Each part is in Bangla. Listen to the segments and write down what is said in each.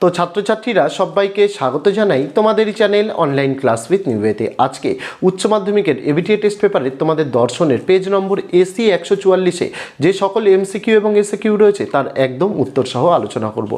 তো ছাত্রছাত্রীরা সবাইকে স্বাগত জানাই তোমাদেরই চ্যানেল অনলাইন ক্লাস উইথ নিউয়েতে আজকে উচ্চ মাধ্যমিকের এবিটিএ টেস্ট পেপারে তোমাদের দর্শনের পেজ নম্বর এসি একশো চুয়াল্লিশে যে সকল এমসিকিউ এবং এসিকিউ রয়েছে, তার একদম উত্তর সহ আলোচনা করব।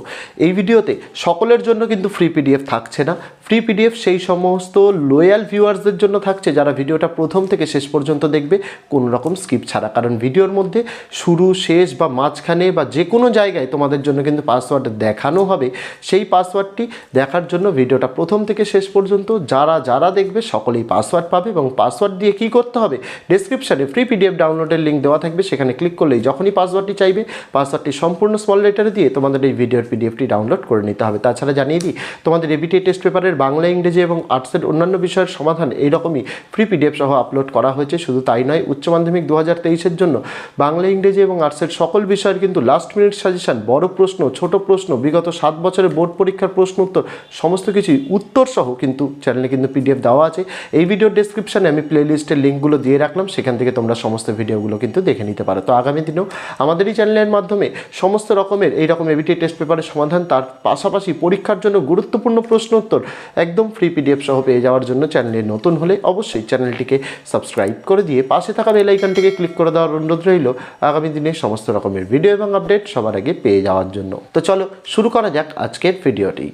এই ভিডিওতে সকলের জন্য কিন্তু ফ্রি পিডিএফ থাকছে না। ফ্রি পিডিএফ সেই সমস্ত লোয়াল ভিউয়ার্সদের জন্য থাকছে, যারা ভিডিওটা প্রথম থেকে শেষ পর্যন্ত দেখবে, কোনো রকম স্কিপ ছাড়া। কারণ ভিডিওর মধ্যে শুরু, শেষ বা মাঝখানে বা যে কোনো জায়গায় তোমাদের জন্য কিন্তু পাসওয়ার্ড দেখানো হবে সেই পাসওয়ার্ডটি দেখার জন্য ভিডিওটা প্রথম থেকে শেষ পর্যন্ত যারা যারা দেখবে সকলেই পাসওয়ার্ড পাবে এবং পাসওয়ার্ড দিয়ে কী করতে হবে? ডেসক্রিপশানে ফ্রি পিডিএফ ডাউনলোডের লিঙ্ক দেওয়া থাকবে, সেখানে ক্লিক করলেই যখনই পাসওয়ার্ডটি চাইবে, পাসওয়ার্ডটি সম্পূর্ণ স্মল লেটারে দিয়ে তোমাদের এই ভিডিওর পিডিএফটি ডাউনলোড করে নিতে হবে। তাছাড়া জানিয়ে দিই, তোমাদের এবিটি টেস্ট পেপারের বাংলা, ইংরেজি এবং আর্টসের অন্যান্য বিষয়ের সমাধান এইরকমই ফ্রি পিডিএফ সহ আপলোড করা হয়েছে। শুধু তাই নয়, উচ্চ মাধ্যমিক দু হাজার তেইশের জন্য বাংলা, ইংরেজি এবং আর্টসের সকল বিষয়ের কিন্তু লাস্ট মিনিট সাজেশন বড় প্রশ্ন, ছোট প্রশ্ন, বিগত সাত বছরের বোর্ড পরীক্ষার প্রশ্ন উত্তর, সমস্ত কিছুই উত্তর সহ কিন্তু চ্যানেলে কিন্তু পিডিএফ দেওয়া আছে। এই ভিডিওর ডেসক্রিপশানে আমি প্লে লিস্টের লিঙ্কগুলো দিয়ে রাখলাম, সেখান থেকে তোমরা সমস্ত ভিডিওগুলো কিন্তু দেখে নিতে পারো। তো আগামী দিনেও আমাদের এই চ্যানেলের মাধ্যমে সমস্ত রকমের, এই রকম এবিটি টেস্ট পেপারের সমাধান, তার পাশাপাশি পরীক্ষার জন্য গুরুত্বপূর্ণ প্রশ্ন উত্তর, একদম ফ্রি পিডিএফ সহ পেয়ে যাওয়ার জন্য চ্যানেলে নতুন হলে অবশ্যই চ্যানেলটিকে সাবস্ক্রাইব করে দিয়ে পাশে থাকা বেল আইকনটিকে ক্লিক করে দেওয়ার অনুরোধ রইল। আগামী দিনে সমস্ত রকমের ভিডিও এবং আপডেট সবার আগে পেয়ে যাওয়ার জন্য। তো চলো শুরু করা যাক আজকের ভিডিওটি।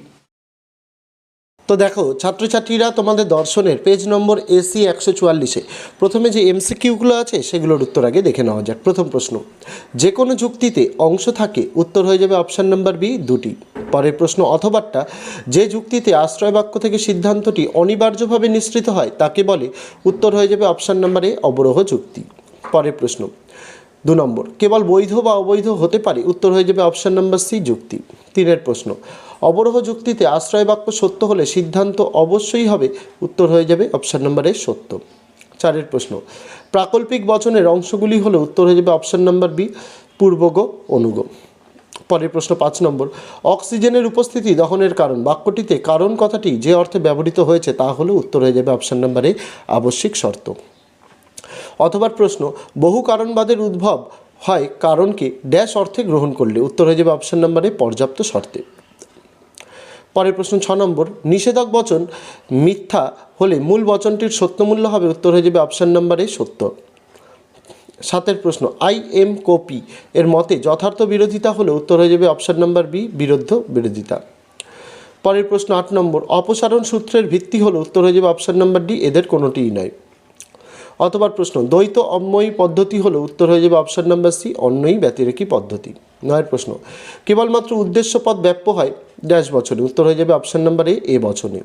তো দেখো, ছাত্রছাত্রীরা তোমাদের দর্শনের পেজ নম্বর এসি একশো চুয়াল্লিশে। প্রথমে যে এমসিকিউগুলো আছে, সেগুলোর উত্তর আগে দেখে নেওয়া যাক। প্রথম প্রশ্ন, যে কোনো যুক্তিতে অংশ থাকে, উত্তর হয়ে যাবে অপশান নাম্বার বি, দুটি। পরের প্রশ্ন অথবাটা যে যুক্তিতে আশ্রয় বাক্য থেকে সিদ্ধান্তটি অনিবার্যভাবে নিঃসৃত হয়, তাকে বলে উত্তর হয়ে যাবে অপশান নাম্বার এ, অবরোহ যুক্তি। পরের প্রশ্ন, দু নম্বর, কেবল বৈধ বা অবৈধ হতে পারে, উত্তর হয়ে যাবে অপশান নাম্বার সি, যুক্তি। তিনের প্রশ্ন অবরোহ যুক্তিতে আশ্রয় বাক্য সত্য হলে সিদ্ধান্ত অবশ্যই হবে। উত্তর হয়ে যাবে অপশান নাম্বার সত্য। চারের প্রশ্ন, প্রাকল্পিক বচনের অংশগুলি হলে উত্তর হয়ে যাবে অপশান নাম্বার বি পূর্বগ অনুগ। পরের প্রশ্ন পাঁচ নম্বর, অক্সিজেনের উপস্থিতি দহনের কারণ। বাক্যটিতে কারণ কথাটি যে অর্থে ব্যবহৃত হয়েছে তা হলে উত্তর হয়ে যাবে অপশান নাম্বার আবশ্যিক শর্ত। অথবা প্রশ্ন, বহু কারণবাদের উদ্ভব হয় কারণকে ড্যাশ অর্থে গ্রহণ করলে। উত্তর হয়ে যাবে অপশান নাম্বারে পর্যাপ্ত শর্তে। পরের প্রশ্ন ছ নম্বর, নিষেধক বচন মিথ্যা হলে মূল বচনটির সত্যমূল্য হবে, উত্তর হয়ে যাবে অপশান নাম্বারে সত্য। সাতের প্রশ্ন, আই এম কপি এর মতে যথার্থ বিরোধিতা হলে উত্তর হয়ে যাবে অপশান নাম্বার বি, বিরুদ্ধ বিরোধিতা। পরের প্রশ্ন আট নম্বর, অপসারণ সূত্রের ভিত্তি হলো উত্তর হয়ে যাবে অপশান নম্বর ডি, এদের কোনোটিই নয়। অথবা প্রশ্ন, দ্বৈত অম্ময়ী পদ্ধতি হলো উত্তর হয়ে যাবে অপশান নাম্বার সি অন্যই ব্যতিরেকী পদ্ধতি। নয়ের প্রশ্ন, কেবলমাত্র উদ্দেশ্য পদ ব্যাপ্য হয় ড্যাশ বছরে উত্তর হয়ে যাবে অপশান নাম্বার এ এ বচনে।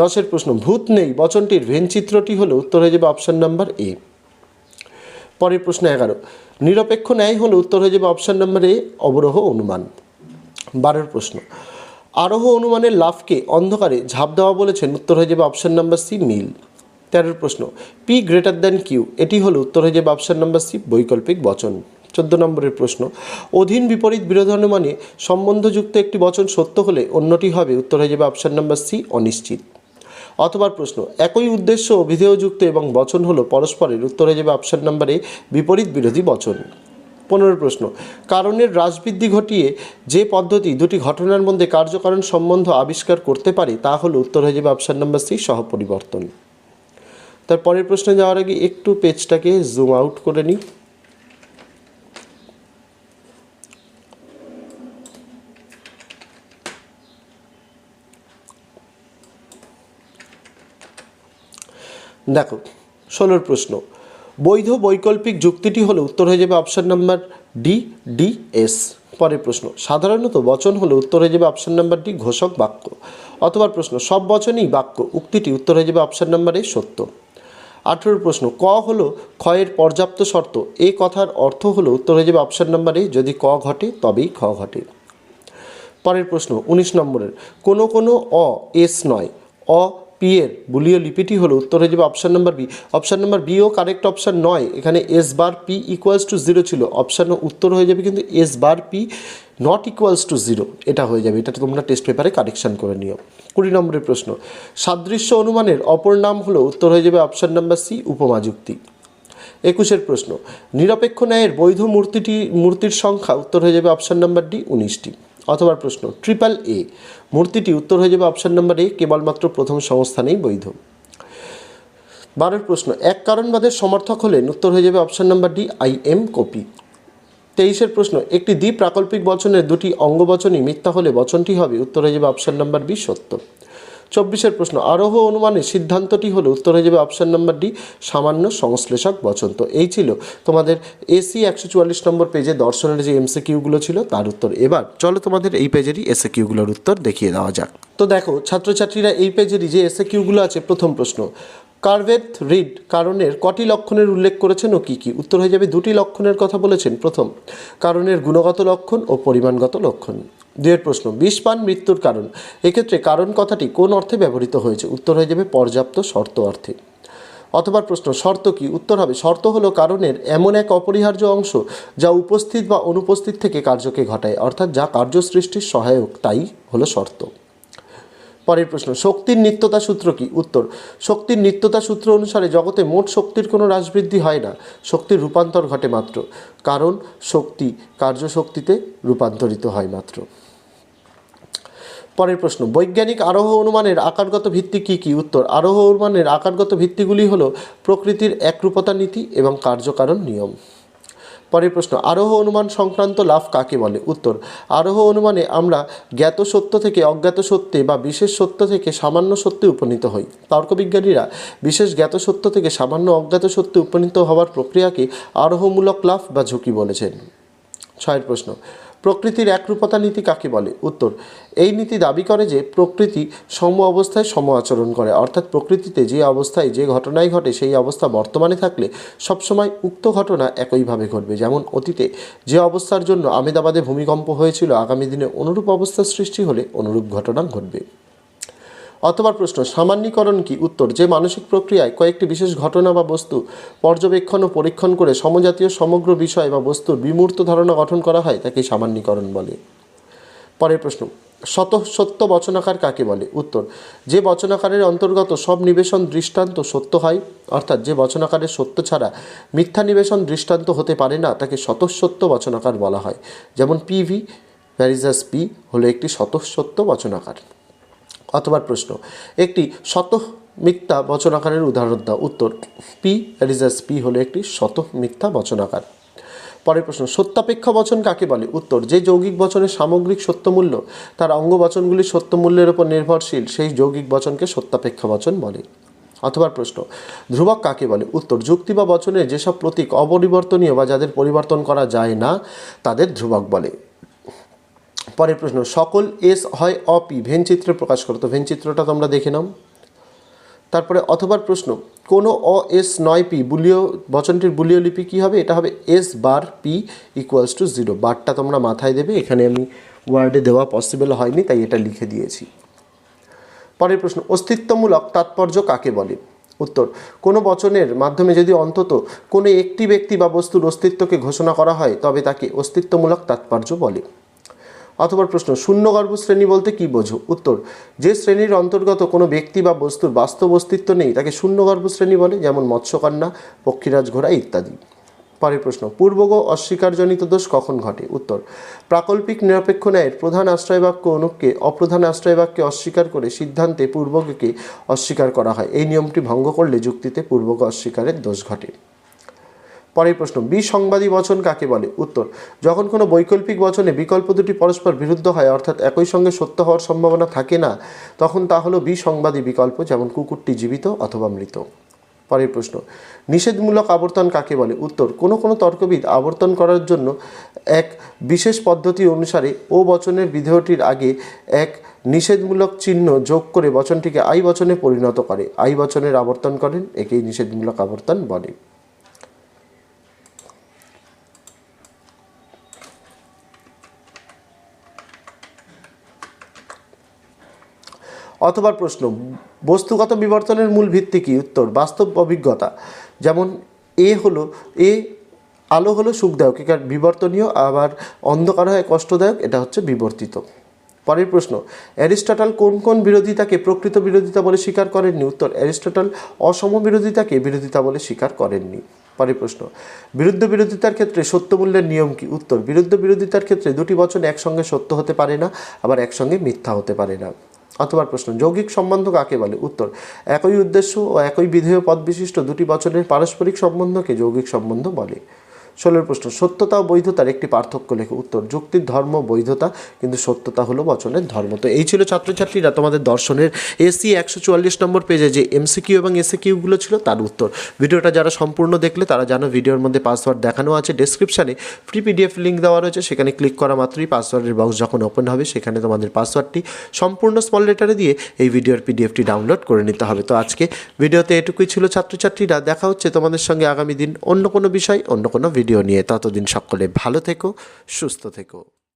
দশের প্রশ্ন, ভূত নেই, বচনটির ভেনচিত্রটি হলো উত্তর হয়ে যাবে অপশান নাম্বার এ পরের প্রশ্ন এগারো, নিরপেক্ষ ন্যায় হলে উত্তর হয়ে যাবে অপশান নাম্বার এ অবরোহ অনুমান। বারোর প্রশ্ন, আরোহ অনুমানের লাভকে অন্ধকারে ঝাঁপ দেওয়া বলেছেন, উত্তর হয়ে যাবে অপশান নাম্বার সি মিল তেরোর প্রশ্ন পি গ্রেটার দ্যান কিউ এটি হলো উত্তর হয়ে যাবে অপশান নাম্বার সি বৈকল্পিক বচন। চোদ্দ নম্বরের প্রশ্ন, অধীন বিপরীত বিরোধানুমানে সম্বন্ধযুক্ত একটি বচন সত্য হলে অন্যটি হবে উত্তর হয়ে যাবে অপশান নাম্বার সি অনিশ্চিত। অথবা প্রশ্ন, একই উদ্দেশ্য অভিধেয়যুক্ত এবং বচন হলো পরস্পরের উত্তর হয়ে যাবে অপশান নাম্বারে বিপরীত বিরোধী বচন। পনেরো প্রশ্ন, কারণের হ্রাসবৃদ্ধি ঘটিয়ে যে পদ্ধতি দুটি ঘটনার মধ্যে কার্যকারণ সম্বন্ধ আবিষ্কার করতে পারে তা হলো উত্তর হয়ে যাবে অপশান নাম্বার সি সহপরিবর্তন। তার পরের প্রশ্নে যাওয়ার আগে একটু পেজটাকে জুম আউট করে নিই। দেখো, ষোলোর প্রশ্ন। বৈধ বৈকল্পিক যুক্তিটি হলো উত্তর হয়ে যাবে option number D D S পরের প্রশ্ন, সাধারণত বচন হলো উত্তর হয়ে যাবে অপশান নাম্বার ডি ঘোষক বাক্য। অথবা প্রশ্ন, সব বচনই বাক্য, উক্তিটি উত্তর হয়ে যাবে অপশান নাম্বার এ সত্য। আঠেরোর প্রশ্ন, ক হলো ক্ষয়ের পর্যাপ্ত শর্ত? এ কথার অর্থ হলো উত্তর হয়ে যাবে অপশান নাম্বার যদি ক ঘটে, তবেই খ ঘটে। পরের প্রশ্ন, উনিশ নম্বরের, কোনো কোনো অ, এস নয়। অ, পি এর, বুলীয় লিপিটি হলো উত্তর হয়ে যাবে option number B option number bio correct option নয়। এখানে S bar P equals to zero ছিল। অপশান উত্তর হয়ে যাবে কিন্তু S bar P not equals to zero এটা হয়ে যাবে এটা তোমরা টেস্ট পেপারে কারেকশান করে নিও। কুড়ি নম্বরের প্রশ্ন, সাদৃশ্য অনুমানের অপর নাম হলো উত্তর হয়ে যাবে অপশান নাম্বার সি উপমা যুক্তি। একুশের প্রশ্ন, নিরপেক্ষ ন্যায়ের বৈধ মূর্তিটি, মূর্তির সংখ্যা উত্তর হয়ে যাবে অপশান নাম্বার ডি উনিশটি। অথবা প্রশ্ন ট্রিপল এ মূর্তিটি উত্তর হয়ে যাবে অপশন নাম্বার এ কেবলমাত্র প্রথম সংস্থানেই বৈধ। বারোর প্রশ্ন, এক কারণবাদের সমর্থক হলেন উত্তর হয়ে যাবে option number D I M copy. তেইশের প্রশ্ন, একটি দ্বি প্রাকল্পিক বচনের দুটি অঙ্গবচনই মিথ্যা হলে বচনটি হবে উত্তর হয়ে যাবে অপশান নাম্বার বি, সত্য। চব্বিশের প্রশ্ন, আরোহ অনুমানের সিদ্ধান্তটি হলো উত্তর হয়ে যাবে অপশান নাম্বার ডি, সামান্য সংশ্লেষক বচন। তো এই ছিল তোমাদের এসি একশো চুয়াল্লিশ নম্বর পেজে দর্শনের যে এমসিকিউগুলো ছিল, তার উত্তর এবার। চলো তোমাদের এই পেজেরই এসে কিউগুলোর উত্তর দেখিয়ে দেওয়া যাক। তো দেখো, ছাত্রছাত্রীরা এই পেজেরই যে এসে কিউগুলো আছে, প্রথম প্রশ্ন কার্ভেথ রিড কারণের কটি লক্ষণের উল্লেখ করেছেন ও কী কী? উত্তর হয়ে যাবে দুটি লক্ষণের কথা বলেছেন। প্রথম, কারণের গুণগত লক্ষণ ও পরিমাণগত লক্ষণ। দুয়ের প্রশ্ন বিষ পান মৃত্যুর কারণ। এক্ষেত্রে কারণ কথাটি কোন অর্থে ব্যবহৃত হয়েছে? উত্তর হয়ে যাবে পর্যাপ্ত শর্ত অর্থে। অথবা প্রশ্ন, শর্ত কি? উত্তর হবে, শর্ত হলো কারণের এমন এক অপরিহার্য অংশ যা উপস্থিত বা অনুপস্থিত থেকে কার্যকে ঘটায়, অর্থাৎ যা কার্য সৃষ্টির সহায়ক, তাই হলো শর্ত। পরের প্রশ্ন, শক্তির নিত্যতা সূত্র কি? উত্তর, শক্তির নিত্যতা সূত্র অনুসারে জগতে মোট শক্তির কোনো হ্রাসবৃদ্ধি হয় না, শক্তির রূপান্তর ঘটে মাত্র, কারণ শক্তি কার্যশক্তিতে রূপান্তরিত হয় মাত্র। পরের প্রশ্ন, বৈজ্ঞানিক আরোহ অনুমানের আকারগত ভিত্তি কী কী? উত্তর, আরোহ অনুমানের আকারগত ভিত্তিগুলি হলো প্রকৃতির একরূপতা নীতি এবং কার্যকারণ নিয়ম। পরের প্রশ্ন, আরোহ অনুমান সংক্রান্ত লাভ কাকে বলে? উত্তর, আরোহ অনুমানে আমরা জ্ঞাত সত্য থেকে অজ্ঞাত সত্যে বা বিশেষ সত্য থেকে সামান্য সত্যে উপনীত হই। তর্কবিজ্ঞানীরা বিশেষ জ্ঞাত সত্য থেকে সামান্য অজ্ঞাত সত্যে উপনীত হওয়ার প্রক্রিয়াকে আরোহমূলক লাভ বা ঝুঁকি বলেছেন। ছয়ের প্রশ্ন, প্রকৃতির একরূপতা নীতি কাকে বলে? উত্তর, এই নীতি দাবি করে যে প্রকৃতি সম অবস্থায় সম আচরণ করে, অর্থাৎ প্রকৃতিতে যে অবস্থায় যে ঘটনাই ঘটে সেই অবস্থা বর্তমানে থাকলে সবসময় উক্ত ঘটনা একইভাবে ঘটবে। যেমন অতীতে যে অবস্থার জন্য আমেদাবাদে ভূমিকম্প হয়েছিল, আগামী দিনে অনুরূপ অবস্থার সৃষ্টি হলে অনুরূপ ঘটনা ঘটবে। অথবা প্রশ্ন, সামান্যীকরণ কি? উত্তর, যে মানসিক প্রক্রিয়ায় কয়েকটি বিশেষ ঘটনা বা বস্তু পর্যবেক্ষণ ও পরীক্ষণ করে সমজাতীয় সমগ্র বিষয় বা বস্তুর বিমূর্ত ধারণা গঠন করা হয়, তাকে সামান্যীকরণ বলে। পরের প্রশ্ন, শত, সত্য বচনাকার কাকে বলে? উত্তর, যে বচনাকারের অন্তর্গত সব নিবেশন দৃষ্টান্ত সত্য হয়, অর্থাৎ যে বচনাকারের সত্য ছাড়া মিথ্যা নিবেশন দৃষ্টান্ত হতে পারে না, তাকে স্বতঃসত্য বচনাকার বলা হয়। যেমন পিভি ভ্যারিজাস পি হলো একটি স্বতঃসত্য বচনাকার। অথবা প্রশ্ন। একটি শত মিথ্যা বচনাকারের উদাহরণ দাও। উত্তর পি রিজার্স পি হলো একটি শত মিথ্যা বচনাকার। পরের প্রশ্ন, সত্যাপেক্ষ বচন কাকে বলে? উত্তর, যে যৌগিক বচনের সামগ্রিক সত্যমূল্য, তার অঙ্গ বচনগুলির সত্যমূল্যের উপর নির্ভরশীল, সেই যৌগিক বচনকে সত্যাপেক্ষ বচন বলে। অথবা প্রশ্ন, ধ্রুবক কাকে বলে? উত্তর, যুক্তি বা বচনের যেসব প্রতীক অপরিবর্তনীয় বা যাদের পরিবর্তন করা যায় না, তাদের ধ্রুবক বলে। পরের প্রশ্ন, সকল এস হয় অপি, ভেন চিত্রে প্রকাশ করো। তো ভেন চিত্রটা তোমরা দেখে নাও। তারপরে অথবা প্রশ্ন, কোনো অ এস নয় পি, বুলিয়, বচনটির বুলিয় লিপি কী হবে? এটা হবে S bar P equals to zero বারটা তোমরা মাথায় দেবে, এখানে আমি ওয়ার্ডে দেওয়া পসিবল হয়নি, তাই এটা লিখে দিয়েছি। পরের প্রশ্ন, অস্তিত্বমূলক তাৎপর্য কাকে বলে? উত্তর, কোনো বচনের মাধ্যমে যদি অন্তত কোনো একটি ব্যক্তি বা বস্তুর অস্তিত্বকে ঘোষণা করা হয়, তবে তাকে অস্তিত্বমূলক তাৎপর্য বলে। অথবা প্রশ্ন শূন্যগর্ভ শ্রেণি বলতে কি বোঝো? উত্তর, যে শ্রেণির অন্তর্গত কোনো ব্যক্তি বা বস্তুর বাস্তব অস্তিত্ব নেই, তাকে শূন্যগর্ভ শ্রেণি বলে, যেমন মৎস্যকন্যা, পক্ষীরাজ ঘোড়া ইত্যাদি। পরের প্রশ্ন, পূর্বগ অস্বীকারজনিত দোষ কখন ঘটে? উত্তর, প্রাকল্পিক নিরপেক্ষ ন্যায়ের প্রধান আশ্রয়বাক্য অনুপকে অপ্রধান আশ্রয়বাক্যে অস্বীকার করে সিদ্ধান্তে পূর্বককে অস্বীকার করা হয়। এই নিয়মটি ভঙ্গ করলে যুক্তিতে পূর্বক অস্বীকারের দোষ ঘটে। পরের প্রশ্ন, বিসংবাদী বচন কাকে বলে? উত্তর, যখন কোনো বৈকল্পিক বচনে বিকল্প দুটি পরস্পর বিরুদ্ধ হয়, অর্থাৎ একই সঙ্গে সত্য হওয়ার সম্ভাবনা থাকে না, তখন তা হলো বিসংবাদী বিকল্প, যেমন কুকুরটি জীবিত অথবা মৃত। পরের প্রশ্ন, নিষেধমূলক আবর্তন কাকে বলে? উত্তর, কোনো কোনো তর্কবিদ আবর্তন করার জন্য এক বিশেষ পদ্ধতি অনুসারে ও বচনের বিধেয়টির আগে এক নিষেধমূলক চিহ্ন যোগ করে বচনটিকে আই বচনে পরিণত করে। আই বচনের আবর্তন করেন, একেই নিষেধমূলক আবর্তন বলে। অথবা প্রশ্ন, বস্তুগত বিবর্তনের মূল ভিত্তি কী? উত্তর, বাস্তব অভিজ্ঞতা। যেমন, এ হলো, এ আলো হলো সুখদায়ক এখানে বিবর্তনীয়, আবার অন্ধকার হয় কষ্টদায়ক, এটা হচ্ছে বিবর্তিত। পরের প্রশ্ন, অ্যারিস্টটল কোন কোন বিরোধিতাকে প্রকৃত বিরোধিতা বলে স্বীকার করেননি? উত্তর, অ্যারিস্টটল অসম বিরোধিতাকে বিরোধিতা বলে স্বীকার করেননি। পরের প্রশ্ন, বিরুদ্ধ বিরোধিতার ক্ষেত্রে সত্যমূল্যের নিয়ম কি? উত্তর, বিরুদ্ধ বিরোধিতার ক্ষেত্রে দুটি বচন একসঙ্গে সত্য হতে পারে না, আবার একসঙ্গে মিথ্যা হতে পারে না। অথবা প্রশ্ন, যৌগিক সম্বন্ধ কাকে বলে? উত্তর, একই উদ্দেশ্য ও একই বিধেয় পদ বিশিষ্ট দুটি বচনের পারস্পরিক সম্বন্ধকে যৌগিক সম্বন্ধ বলে। ষোলোর প্রশ্ন, সত্যতা ও বৈধতার একটি পার্থক্য লেখে। উত্তর, যুক্তির ধর্ম, বৈধতা, কিন্তু সত্যতা হলো বচনের ধর্ম। তো এই ছিল ছাত্রছাত্রীরা তোমাদের দর্শনের এসি একশো চুয়াল্লিশ নম্বর পেজে যে এমসিকিউ এবং এসি কিউগুলো ছিল তার উত্তর। ভিডিওটা যারা সম্পূর্ণ দেখলে তারা জানো ভিডিওর মধ্যে পাসওয়ার্ড দেখানো আছে। ডেসক্রিপশানে ফ্রি পিডিএফ লিঙ্ক দেওয়া রয়েছে। সেখানে ক্লিক করা মাত্রই পাসওয়ার্ডের বক্স যখন ওপেন হবে, সেখানে তোমাদের পাসওয়ার্ডটি সম্পূর্ণ স্মল লেটারে দিয়ে এই ভিডিওর পিডিএফটি ডাউনলোড করে নিতে হবে। তো আজকে ভিডিওতে এটুকুই ছিল ছাত্রছাত্রীরা। দেখা হচ্ছে তোমাদের সঙ্গে আগামী দিন অন্য কোনো বিষয়, অন্য কোনো ভিডিও নিয়ে ততদিন সকলে ভালো থেকো সুস্থ থেকো।